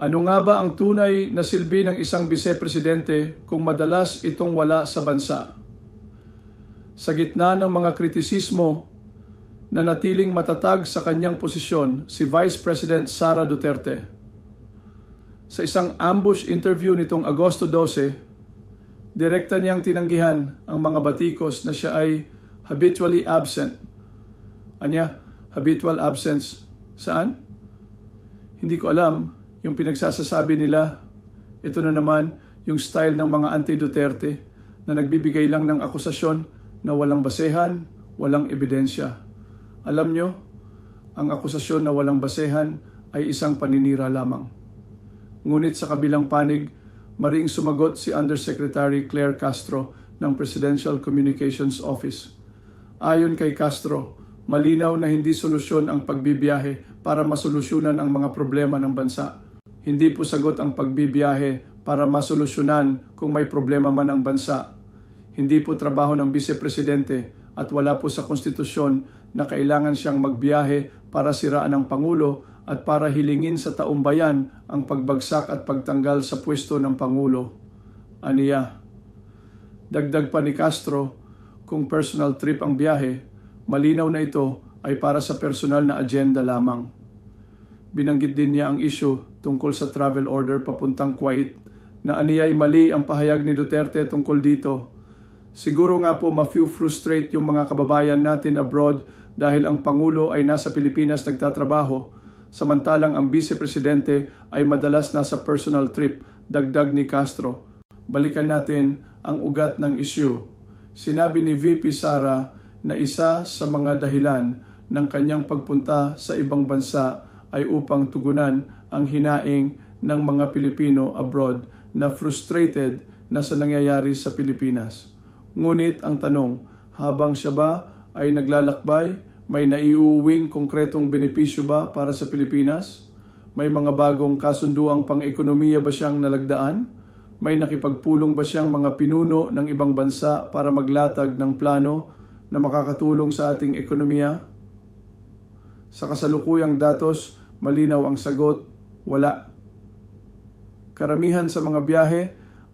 Ano nga ba ang tunay na silbi ng isang vice-presidente kung madalas itong wala sa bansa? Sa gitna ng mga kritisismo na natiling matatag sa kanyang posisyon si Vice President Sara Duterte. Sa isang ambush interview nitong Agosto 12, direkta niyang tinanggihan ang mga batikos na siya ay habitually absent. Anya, habitual absence saan? Hindi ko alam yung pinagsasasabi nila. Ito na naman yung style ng mga anti-Duterte na nagbibigay lang ng akusasyon na walang basehan, walang ebidensya. Alam nyo, ang akusasyon na walang basehan ay isang paninira lamang. Ngunit sa kabilang panig, mariing sumagot si Undersecretary Claire Castro ng Presidential Communications Office. Ayon kay Castro, malinaw na hindi solusyon ang pagbibiyahe para masolusyonan ang mga problema ng bansa. Hindi po sagot ang pagbibiyahe para masolusyonan kung may problema man ang bansa. Hindi po trabaho ng Vice Presidente at wala po sa konstitusyon na kailangan siyang magbiyahe para siraan ang Pangulo at para hilingin sa taumbayan ang pagbagsak at pagtanggal sa pwesto ng Pangulo. Aniya. Dagdag pa ni Castro, kung personal trip ang biyahe, malinaw na ito ay para sa personal na agenda lamang. Binanggit din niya ang issue tungkol sa travel order papuntang Kuwait na aniya ay mali ang pahayag ni Duterte tungkol dito. Siguro nga po ma-few frustrate yung mga kababayan natin abroad dahil ang Pangulo ay nasa Pilipinas nagtatrabaho samantalang ang Vice Presidente ay madalas nasa personal trip, dagdag ni Castro. Balikan natin ang ugat ng issue. Sinabi ni VP Sara na isa sa mga dahilan ng kanyang pagpunta sa ibang bansa ay upang tugunan ang hinaing ng mga Pilipino abroad na frustrated na sa nangyayari sa Pilipinas. Ngunit ang tanong, habang siya ba ay naglalakbay, may naiuwing konkretong benepisyo ba para sa Pilipinas? May mga bagong kasunduang pang-ekonomiya ba siyang nalagdaan? May nakipagpulong ba siyang mga pinuno ng ibang bansa para maglatag ng plano na makakatulong sa ating ekonomiya? Sa kasalukuyang datos, malinaw ang sagot, wala. Karamihan sa mga biyahe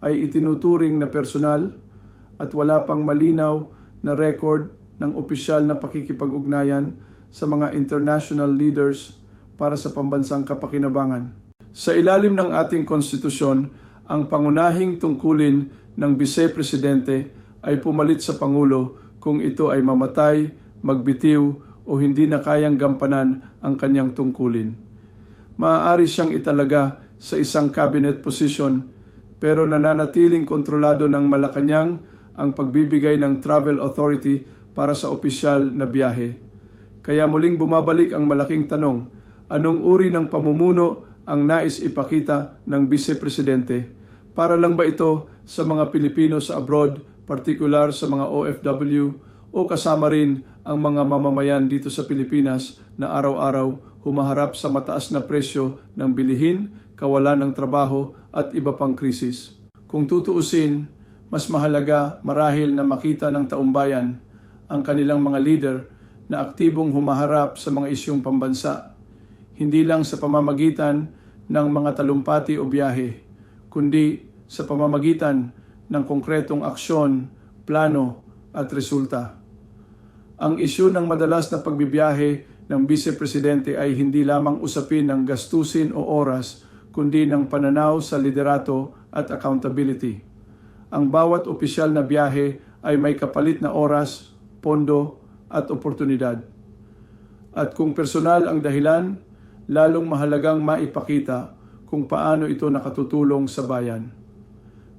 ay itinuturing na personal at wala pang malinaw na record ng opisyal na pakikipag-ugnayan sa mga international leaders para sa pambansang kapakinabangan. Sa ilalim ng ating konstitusyon, ang pangunahing tungkulin ng Vice-Presidente ay pumalit sa Pangulo kung ito ay mamatay, magbitiw o hindi na kayang gampanan ang kanyang tungkulin. Maaari siyang italaga sa isang cabinet position pero nananatiling kontrolado ng Malacanang ang pagbibigay ng travel authority para sa opisyal na biyahe. Kaya muling bumabalik ang malaking tanong, anong uri ng pamumuno ang nais ipakita ng Vice Presidente? Para lang ba ito sa mga Pilipino sa abroad, partikular sa mga OFW, o kasama rin ang mga mamamayan dito sa Pilipinas na araw-araw humaharap sa mataas na presyo ng bilihin, kawalan ng trabaho at iba pang krisis. Kung tutuusin, mas mahalaga marahil na makita ng taumbayan ang kanilang mga leader na aktibong humaharap sa mga isyong pambansa, hindi lang sa pamamagitan ng mga talumpati o biyahe, kundi sa pamamagitan ng konkretong aksyon, plano at resulta. Ang isyu ng madalas na pagbibiyahe ng Vice Presidente ay hindi lamang usapin ng gastusin o oras, kundi ng pananaw sa liderato at accountability. Ang bawat opisyal na biyahe ay may kapalit na oras, pondo at oportunidad. At kung personal ang dahilan, lalong mahalagang maipakita kung paano ito nakatutulong sa bayan.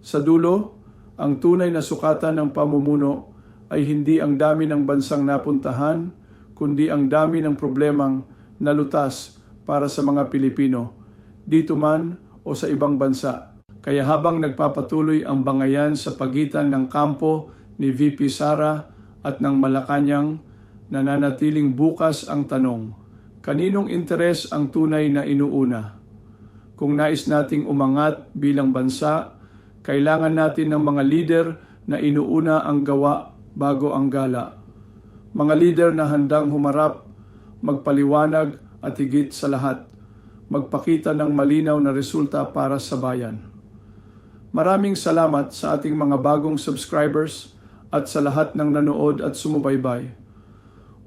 Sa dulo, ang tunay na sukatan ng pamumuno ay hindi ang dami ng bansang napuntahan, kundi ang dami ng problemang nalutas para sa mga Pilipino, dito man o sa ibang bansa. Kaya habang nagpapatuloy ang bangayan sa pagitan ng kampo ni VP Sara at ng Malacanang, nananatiling bukas ang tanong, kaninong interes ang tunay na inuuna? Kung nais nating umangat bilang bansa, kailangan natin ng mga leader na inuuna ang gawa bago ang gala. Mga leader na handang humarap, magpaliwanag at higit sa lahat, magpakita ng malinaw na resulta para sa bayan. Maraming salamat sa ating mga bagong subscribers at sa lahat ng nanood at sumubaybay.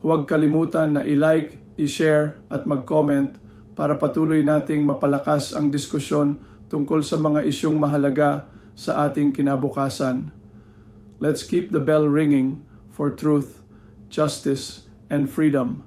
Huwag kalimutan na i-like, i-share at mag-comment para patuloy nating mapalakas ang diskusyon tungkol sa mga isyong mahalaga sa ating kinabukasan. Let's keep the bell ringing for truth, justice, and freedom.